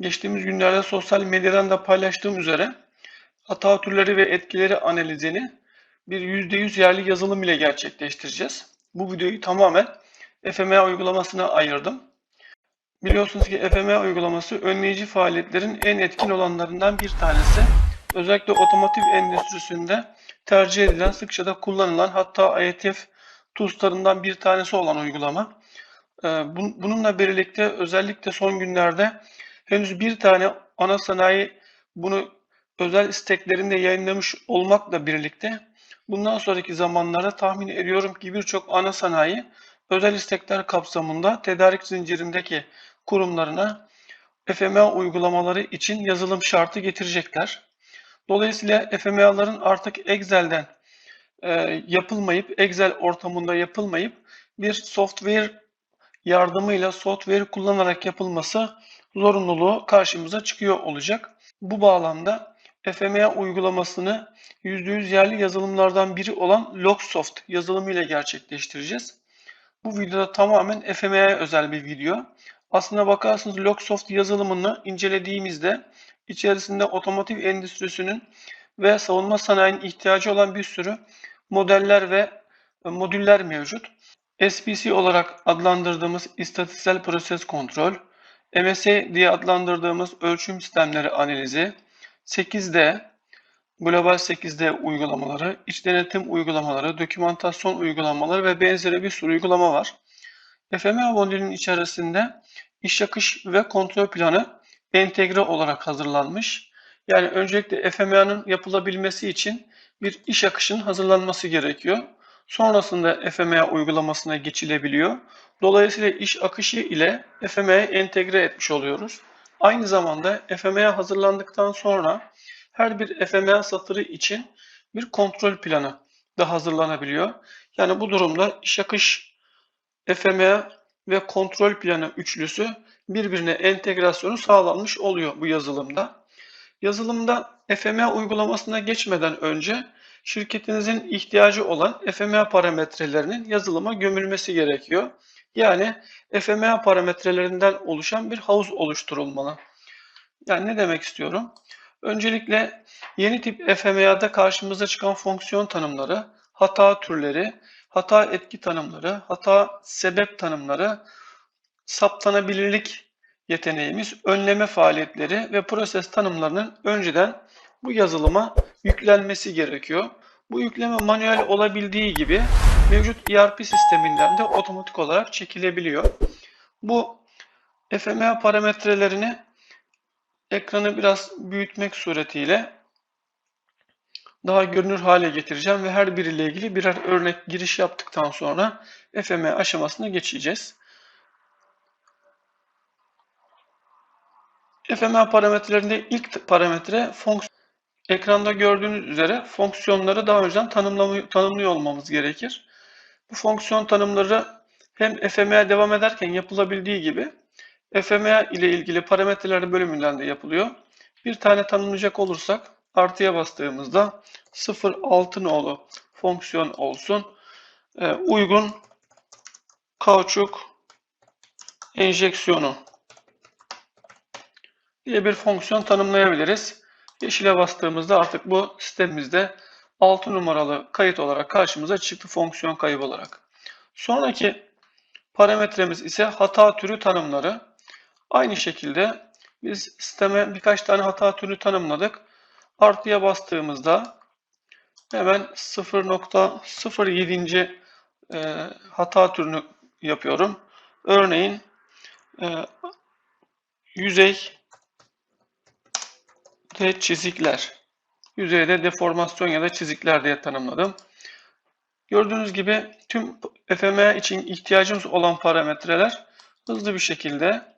Geçtiğimiz günlerde sosyal medyadan da paylaştığım üzere hata türleri ve etkileri analizini bir %100 yerli yazılım ile gerçekleştireceğiz. Bu videoyu tamamen FMA uygulamasına ayırdım. Biliyorsunuz ki FMA uygulaması önleyici faaliyetlerin en etkin olanlarından bir tanesi. Özellikle otomotiv endüstrisinde tercih edilen, sıkça da kullanılan hatta IETF TUS'larından bir tanesi olan uygulama. Ee, bun- Bununla birlikte özellikle son günlerde henüz bir tane ana sanayi bunu özel isteklerinde yayınlamış olmakla birlikte bundan sonraki zamanlarda tahmin ediyorum ki birçok ana sanayi özel istekler kapsamında tedarik zincirindeki kurumlarına FMA uygulamaları için yazılım şartı getirecekler. Dolayısıyla FMA'ların artık Excel'den e, yapılmayıp, Excel ortamında yapılmayıp bir software yardımıyla software kullanarak yapılması zorunluluğu karşımıza çıkıyor olacak. Bu bağlamda FMA uygulamasını %100 yerli yazılımlardan biri olan Logsoft yazılımı ile gerçekleştireceğiz. Bu videoda tamamen FMA'ya özel bir video. Aslına bakarsanız Logsoft yazılımını incelediğimizde içerisinde otomotiv endüstrisinin ve savunma sanayinin ihtiyacı olan bir sürü modeller ve modüller mevcut. SPC olarak adlandırdığımız istatistiksel proses kontrol, MSA diye adlandırdığımız ölçüm sistemleri analizi, 8D, global 8D uygulamaları, iç denetim uygulamaları, dokümantasyon uygulamaları ve benzeri bir sürü uygulama var. FMA modülünün içerisinde iş akış ve kontrol planı entegre olarak hazırlanmış. Yani öncelikle FMA'nın yapılabilmesi için bir iş akışının hazırlanması gerekiyor. Sonrasında FMA uygulamasına geçilebiliyor. Dolayısıyla iş akışı ile FMA'ya entegre etmiş oluyoruz. Aynı zamanda FMA hazırlandıktan sonra her bir FMA satırı için bir kontrol planı da hazırlanabiliyor. Yani bu durumda iş akış, FMA ve kontrol planı üçlüsü birbirine entegrasyonu sağlanmış oluyor bu yazılımda. Yazılımda FMA uygulamasına geçmeden önce şirketinizin ihtiyacı olan FMA parametrelerinin yazılıma gömülmesi gerekiyor. Yani FMA parametrelerinden oluşan bir havuz oluşturulmalı. Yani ne demek istiyorum? Öncelikle yeni tip FMA'da karşımıza çıkan fonksiyon tanımları, hata türleri, hata etki tanımları, hata sebep tanımları, saptanabilirlik yeteneğimiz, önleme faaliyetleri ve proses tanımlarının önceden bu yazılıma yüklenmesi gerekiyor. Bu yükleme manuel olabildiği gibi mevcut ERP sisteminden de otomatik olarak çekilebiliyor. Bu FMA parametrelerini ekranı biraz büyütmek suretiyle daha görünür hale getireceğim ve her biriyle ilgili birer örnek giriş yaptıktan sonra FMA aşamasına geçeceğiz. FMA parametrelerinde ilk parametre fonksiyon. Ekranda gördüğünüz üzere fonksiyonları daha önceden tanımlıyor olmamız gerekir. Bu fonksiyon tanımları hem FMA devam ederken yapılabildiği gibi FMA ile ilgili parametreler bölümünden de yapılıyor. Bir tane tanımlayacak olursak artıya bastığımızda 0.6 nolu fonksiyon olsun. Ee, uygun kauçuk enjeksiyonu diye bir fonksiyon tanımlayabiliriz. Yeşile bastığımızda artık bu sistemimizde 6 numaralı kayıt olarak karşımıza çıktı fonksiyon kaybı olarak. Sonraki parametremiz ise hata türü tanımları. Aynı şekilde biz sisteme birkaç tane hata türü tanımladık. Artıya bastığımızda hemen 0.07. e, hata türünü yapıyorum. Örneğin e, yüzey de çizikler. Yüzeyde deformasyon ya da çizikler diye tanımladım. Gördüğünüz gibi tüm FMA için ihtiyacımız olan parametreler hızlı bir şekilde,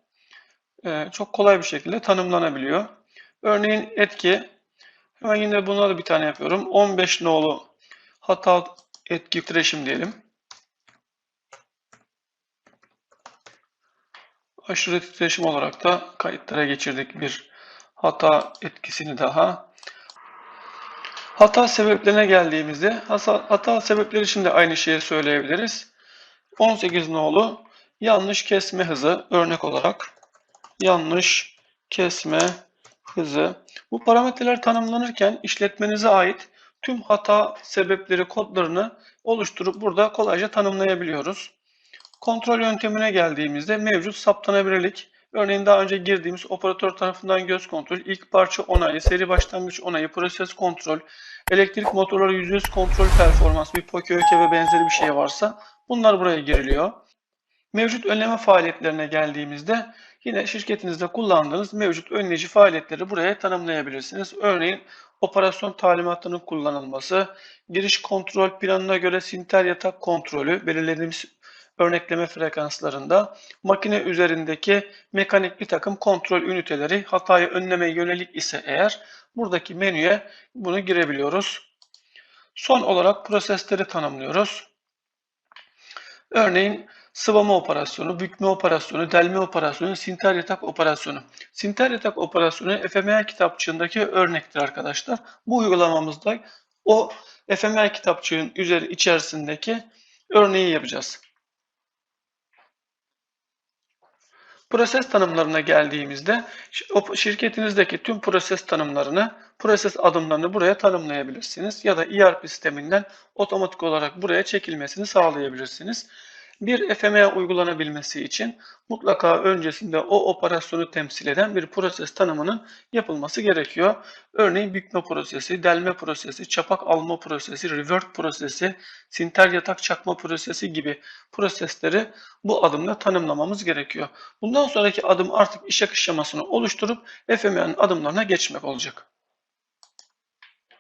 e, çok kolay bir şekilde tanımlanabiliyor. Örneğin etki, hemen yine buna da bir tane yapıyorum. 15 nolu hata etki titreşim diyelim. Aşırı titreşim olarak da kayıtlara geçirdik bir hata etkisini daha. Hata sebeplerine geldiğimizde hata, sebepleri için de aynı şeyi söyleyebiliriz. 18 nolu yanlış kesme hızı örnek olarak yanlış kesme hızı. Bu parametreler tanımlanırken işletmenize ait tüm hata sebepleri kodlarını oluşturup burada kolayca tanımlayabiliyoruz. Kontrol yöntemine geldiğimizde mevcut saptanabilirlik, örneğin daha önce girdiğimiz operatör tarafından göz kontrol, ilk parça onayı, seri başlangıç onayı, proses kontrol, elektrik motorları %100 kontrol performans, bir POKÖK ve benzeri bir şey varsa bunlar buraya giriliyor. Mevcut önleme faaliyetlerine geldiğimizde yine şirketinizde kullandığınız mevcut önleyici faaliyetleri buraya tanımlayabilirsiniz. Örneğin operasyon talimatının kullanılması, giriş kontrol planına göre sinter yatak kontrolü belirlediğimiz örnekleme frekanslarında makine üzerindeki mekanik bir takım kontrol üniteleri hatayı önlemeye yönelik ise eğer buradaki menüye bunu girebiliyoruz. Son olarak prosesleri tanımlıyoruz. Örneğin sıvama operasyonu, bükme operasyonu, delme operasyonu, sinter yatak operasyonu. Sinter yatak operasyonu FMA kitapçığındaki örnektir arkadaşlar. Bu uygulamamızda o FMA kitapçığın üzeri içerisindeki örneği yapacağız. Proses tanımlarına geldiğimizde şirketinizdeki tüm proses tanımlarını, proses adımlarını buraya tanımlayabilirsiniz. Ya da ERP sisteminden otomatik olarak buraya çekilmesini sağlayabilirsiniz. Bir FMA uygulanabilmesi için mutlaka öncesinde o operasyonu temsil eden bir proses tanımının yapılması gerekiyor. Örneğin bükme prosesi, delme prosesi, çapak alma prosesi, revert prosesi, sinter yatak çakma prosesi gibi prosesleri bu adımla tanımlamamız gerekiyor. Bundan sonraki adım artık iş akış şemasını oluşturup FMA'nın adımlarına geçmek olacak.